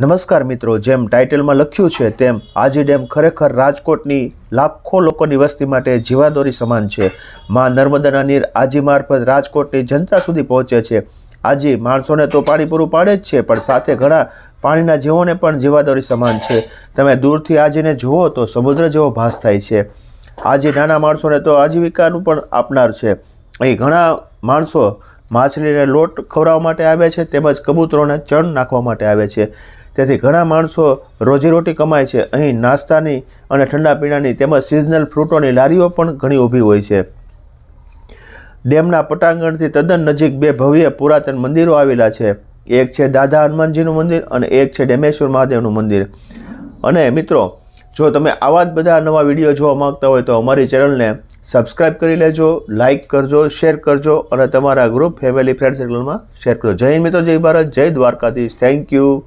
નમસ્કાર મિત્રો, જેમ ટાઇટલમાં લખ્યું છે, તેમ આજી ડેમ ખરેખર રાજકોટની લાખો લોકોની વસ્તી માટે જીવાદોરી સમાન છે. માં નર્મદાના નીર આજી મારફત રાજકોટની જનતા સુધી પહોંચે છે. આજી માણસોને તો પાણી પૂરું પાડે જ છે, પણ સાથે ઘણા પાણીના જીવોને પણ જીવાદોરી સમાન છે. તમે દૂરથી આજીને જુઓ તો સમુદ્ર જેવો ભાસ થાય છે. આજે નાના માણસોને તો આજીવિકાનું પણ આપનાર છે. અહીં ઘણા માણસો માછલીને લોટ ખવડાવવા માટે આવે છે, તેમજ કબૂતરોને ચણ નાખવા માટે આવે છે. તેથી ઘણા માણસો રોજીરોટી કમાય છે. અહીં નાસ્તાની અને ઠંડા પીણાની તેમજ સિઝનલ ફ્રૂટોની લારીઓ પણ ઘણી ઊભી હોય છે. ડેમના પટાંગણથી તદ્દન નજીક બે ભવ્ય પુરાતન મંદિરો આવેલા છે. એક છે દાદા હનુમાનજીનું મંદિર અને એક છે ડેમેશ્વર મહાદેવનું મંદિર. અને મિત્રો, જો તમે આવા જ બધા નવા વીડિયો જોવા માંગતા હોય તો અમારી ચેનલને સબસ્ક્રાઇબ કરી લેજો, લાઇક કરજો, શેર કરજો અને તમારા ગ્રુપ ફેમિલી ફ્રેન્ડ સર્કલમાં શેર કરજો. જય મિત્રો, જય ભારત, જય દ્વારકાધીશ. Thank you.